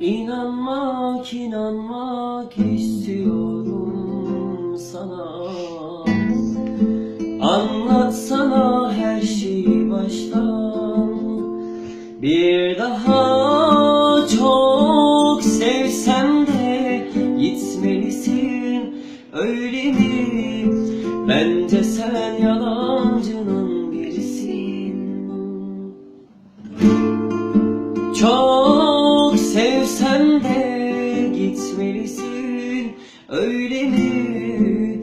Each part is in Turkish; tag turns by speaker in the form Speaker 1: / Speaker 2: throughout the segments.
Speaker 1: İnanmak, inanmak istiyorum sana. Anlatsana her şeyi baştan. Bir daha çok sevsem de gitmelisin öyle mi? Bence sen yalancının birisin. Çok sen gitmelisin öyle mi?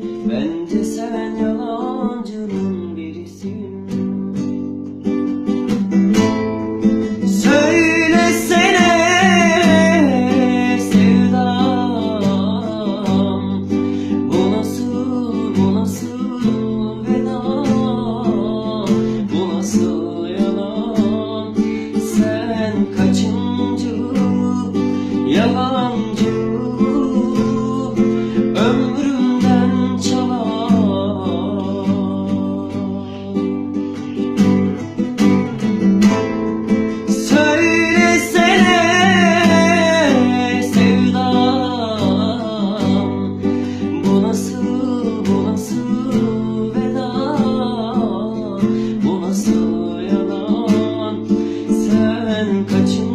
Speaker 1: 人可轻